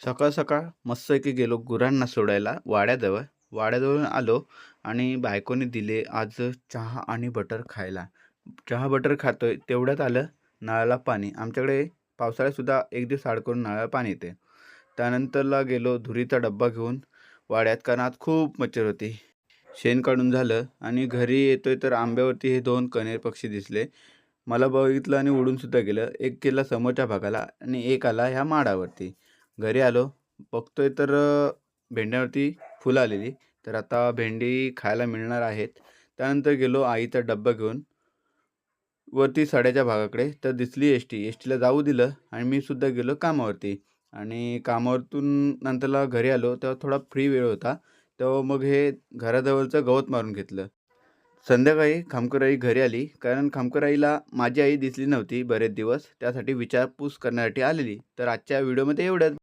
सकाळ सकाळ मस्तपैकी गेलो गुरांना सोडायला. वाड्याजवळ वाड्याजवळून आलो आणि बायकोने दिले आज चहा आणि बटर खायला. चहा बटर खातोय. तेवढ्यात आलं नळाला पाणी. आमच्याकडे पावसाळ्यातसुद्धा एक दिवस आड करून नळाला पाणी येते. त्यानंतरला गेलो धुरीचा डब्बा घेऊन. वाड्यात कारण आज खूप मच्छर होती. शेण काढून झालं आणि घरी येतोय तर आंब्यावरती हे दोन कनेर पक्षी दिसले. मला बघितलं आणि उडूनसुद्धा गेलं. एक गेला समोरच्या भागाला आणि एक आला ह्या माडावरती. घरी आलो बघतोय तर भेंड्यावरती फुलं आलेली. तर आता भेंडी खायला मिळणार आहेत. त्यानंतर गेलो आईचा डब्बा घेऊन. वरती सड्याच्या भागाकडे. तर दिसली एस टी एस टीला जाऊ दिलं आणि मी सुद्धा गेलो कामावरती. आणि कामावरतून नंतरला घरी आलो. तेव्हा थोडा फ्री वेळ होता. तेव्हा मग हे घराजवळचं गवत मारून घेतलं. संध्याकाळी खामकराई घरी आली. कारण खामकराईला माझी आई दिसली नव्हती बरेच दिवस. त्यासाठी विचारपूस करण्यासाठी आलेली. तर आजच्या व्हिडिओमध्ये एवढ्यात